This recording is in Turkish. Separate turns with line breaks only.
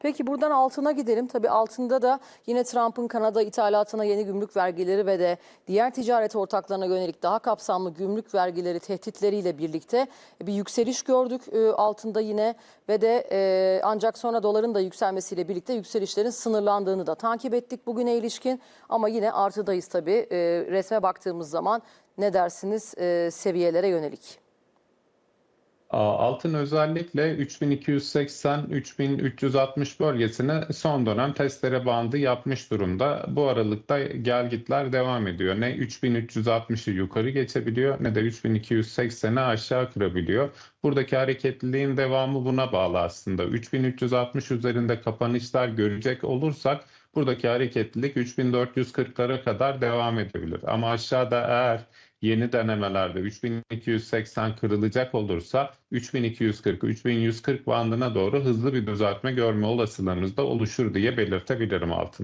Peki buradan altına gidelim. Tabii altında da yine Trump'ın Kanada ithalatına yeni gümrük vergileri ve de diğer ticaret ortaklarına yönelik daha kapsamlı gümrük vergileri tehditleriyle birlikte bir yükseliş gördük e, altında yine ve de e, ancak sonra doların da yükselmesiyle birlikte yükselişlerin sınırlandığını da takip ettik bugüne ilişkin. Ama yine artıdayız tabii E, resme baktığımız zaman ne dersiniz e, seviyelere yönelik?
Altın özellikle 3280-3360 bölgesine son dönem testere bandı yapmış durumda. Bu aralıkta gelgitler devam ediyor. Ne 3360'ı yukarı geçebiliyor ne de 3280'i aşağı kırabiliyor. Buradaki hareketliliğin devamı buna bağlı aslında. 3360 üzerinde kapanışlar görecek olursak buradaki hareketlilik 3440'lara kadar devam edebilir. Ama aşağıda eğer yeni denemelerde 3280 kırılacak olursa 3240-3140 bandına doğru hızlı bir düzeltme görme olasılığımız da oluşur diye belirtebilirim altın.